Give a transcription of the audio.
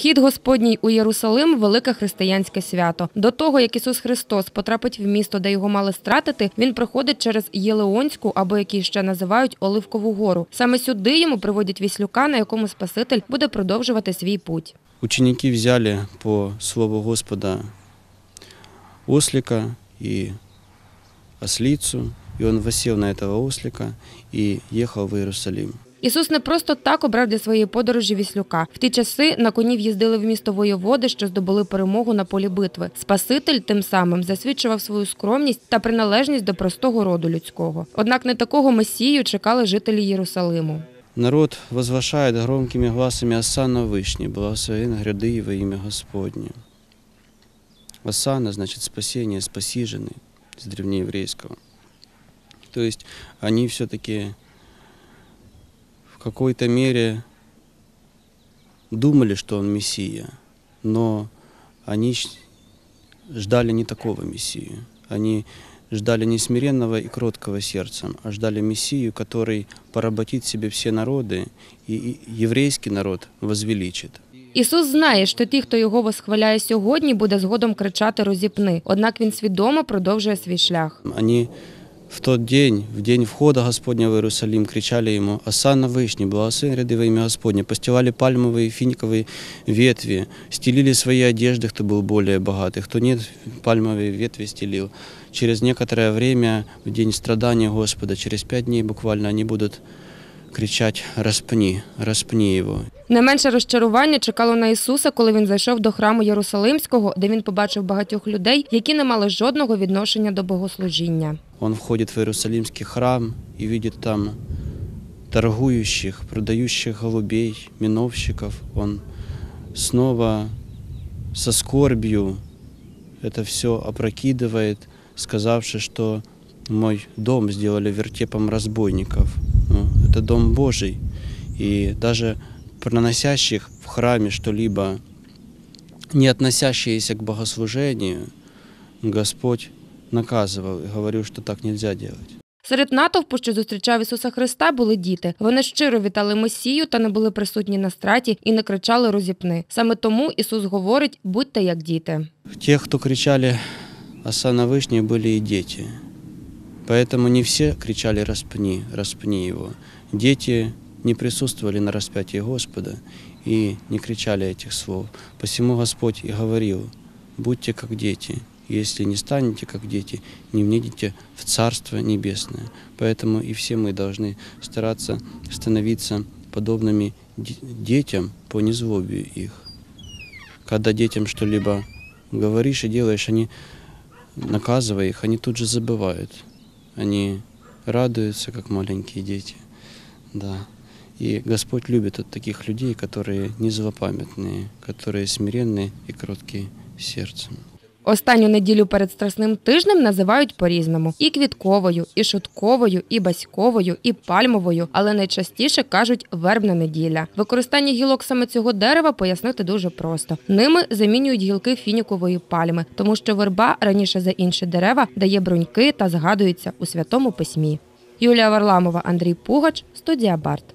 Вхід Господній у Єрусалим велике християнське свято. До того, як Ісус Христос потрапить в місто, де його мали стратити, він проходить через Єлеонську або які ще називають Оливкову гору. Саме сюди йому приводять віслюка, на якому Спаситель буде продовжувати свій путь. Ученики взяли по слову Господа ослика и ослицу, и он восел на этого ослика и ехал в Иерусалим. Ісус не просто так обрав для своєї подорожі віслюка. В ті часи на коні в'їздили в місто воєводи, що здобули перемогу на полі битви. Спаситель тим самим засвідчував свою скромність та приналежність до простого роду людського. Однак не такого месію чекали жителі Єрусалиму. Народ возвышает громкими гласами Осанна Вышний, благословен гряды и во имя Господне. Осанна значит спасение, спасиженный с древнееврейского. То есть они все-таки в какой-то мере думали, что он Мессия, но они ждали не такого Мессию. Они ждали не смиренного и кроткого сердцем, а ждали Мессию, который поработит себе все народы и еврейский народ возвеличит. Ісус знає, що ті, хто його восхваляє сьогодні, буде згодом кричати розіпни. Однак він свідомо продовжує свій шлях. Они в тот день, в день входа Господня в Иерусалим, кричали ему «Осанна Вышний, благословен ряды во имя Господне», постилали пальмовые и финиковые ветви, стелили свои одежды, кто был более богатый, кто нет, пальмовые ветви стелил. Через некоторое время, в день страдания Господа, через пять дней буквально, они будут кричать «Распни, распни его». Не менше розчарування чекало на Ісуса, коли він зайшов до храму Єрусалимського, де він побачив багатьох людей, які не мали жодного відношення до богослужіння. Он входит в Иерусалимский храм и видит там торгующих, продающих голубей, миновщиков. Он снова со скорбью это все опрокидывает, сказавши, что мой дом сделали вертепом разбойников Ну, Это дом Божий. И даже проносящих в храме что-либо, не относящиеся к богослужению, Господь наказывал и говорил, что так нельзя делать. Серед натовпу, що зустрічав Ісуса Христа, були діти. Вони щиро вітали Месію та не були присутні на страті і не кричали розіпни. Саме тому Ісус говорить: будьте як діти. Тех, кто кричали «Осана Вышний», были и дети. Поэтому не все кричали «Распни, распни его». Дети не присутствовали на распятии Господа и не кричали этих слов. Посему Господь и говорил «Будьте как дети». Если не станете как дети, не внедете в Царство Небесное. Поэтому и все мы должны стараться становиться подобными де- детям по незлобию их. Когда детям что-либо говоришь и делаешь, они, наказывая их, они тут же забывают. Они радуются, как маленькие дети. Да. И Господь любит вот таких людей, которые не злопамятные, которые смиренные и кроткие сердцем. Останню неділю перед страсним тижнем називають по-різному: і квітковою, і шутковою, і баськовою, і пальмовою, але найчастіше кажуть вербна неділя. Використання гілок саме цього дерева пояснити дуже просто. Ними замінюють гілки фінікової пальми, тому що верба раніше за інші дерева дає бруньки та згадується у святому письмі. Юлія Варламова, Андрій Пугач, студія Барт.